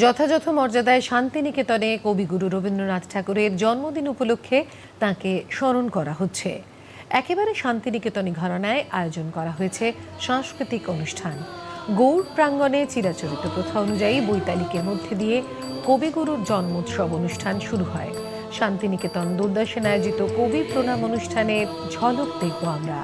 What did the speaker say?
যথাযথ মর্যাদায় শান্তিনিকেতনে কবিগুরু রবীন্দ্রনাথ ঠাকুরের জন্মদিন উপলক্ষে তাকে স্মরণ করা হচ্ছে। একেবারে শান্তিনিকেতনী ঘরানায় আয়োজন করা হয়েছে সাংস্কৃতিক অনুষ্ঠান। গৌড় প্রাঙ্গণে চিরাচরিত প্রথা অনুযায়ী বৈতালিকের মধ্যে দিয়ে কবিগুরুর জন্মোৎসব অনুষ্ঠান শুরু হয়। শান্তিনিকেতন দূরদর্শন আয়োজিত কবি প্রণাম অনুষ্ঠানে ঝলক দেখব আমরা।